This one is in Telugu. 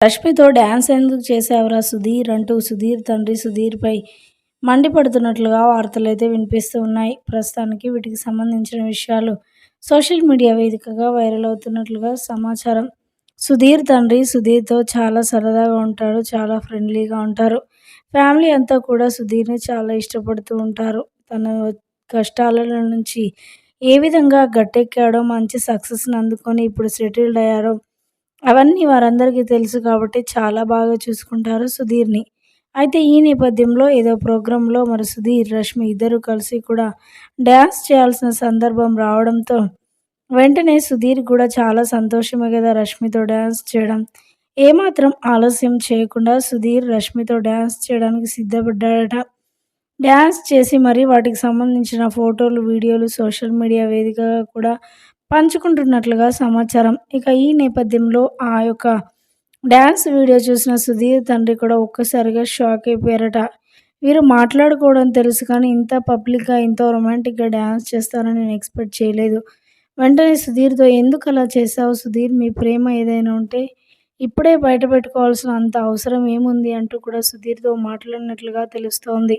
రష్మితో డ్యాన్స్ ఎందుకు చేసావురా సుధీర్ అంటూ సుధీర్ తండ్రి సుధీర్పై మండిపడుతున్నట్లుగా వార్తలైతే వినిపిస్తూ ఉన్నాయి. ప్రస్తుతానికి వీటికి సంబంధించిన విషయాలు సోషల్ మీడియా వేదికగా వైరల్ అవుతున్నట్లుగా సమాచారం. సుధీర్ తండ్రి సుధీర్తో చాలా సరదాగా ఉంటాడు చాలా ఫ్రెండ్లీగా ఉంటారు. ఫ్యామిలీ అంతా కూడా సుధీర్ని చాలా ఇష్టపడుతూ ఉంటారు. తన కష్టాల నుంచి ఏ విధంగా గట్టెక్కాడో మంచి సక్సెస్ని అందుకొని ఇప్పుడు సెటిల్డ్ అయ్యారో అవన్నీ వారందరికీ తెలుసు కాబట్టి చాలా బాగా చూసుకుంటారు సుధీర్ని. అయితే ఈ నేపథ్యంలో ఏదో ప్రోగ్రాంలో మరి సుధీర్ రష్మి ఇద్దరు కలిసి కూడా డ్యాన్స్ చేయాల్సిన సందర్భం రావడంతో వెంటనే సుధీర్ కూడా చాలా సంతోషమే కదా రష్మితో డ్యాన్స్ చేయడం. ఏమాత్రం ఆలస్యం చేయకుండా సుధీర్ రష్మితో డ్యాన్స్ చేయడానికి సిద్ధపడ్డాడట. డ్యాన్స్ చేసి మరి వాటికి సంబంధించిన ఫోటోలు వీడియోలు సోషల్ మీడియా వేదికగా కూడా పంచుకుంటున్నట్లుగా సమాచారం. ఇక ఈ నేపథ్యంలో ఆ యొక్క డ్యాన్స్ వీడియో చూసిన సుధీర్ తండ్రి కూడా ఒక్కసారిగా షాక్ అయిపోయారట. వీరు మాట్లాడుకోవడం తెలుసు కానీ ఇంత పబ్లిక్గా ఇంత రొమాంటిక్గా డ్యాన్స్ చేస్తారని నేను ఎక్స్పెక్ట్ చేయలేదు. వెంటనే సుధీర్తో ఎందుకు అలా చేసావు సుధీర్? మీ ప్రేమ ఏదైనా ఉంటే ఇప్పుడే బయట పెట్టుకోవాల్సిన అంత అవసరం ఏముంది? అంటూ కూడా సుధీర్తో మాట్లాడినట్లుగా తెలుస్తోంది.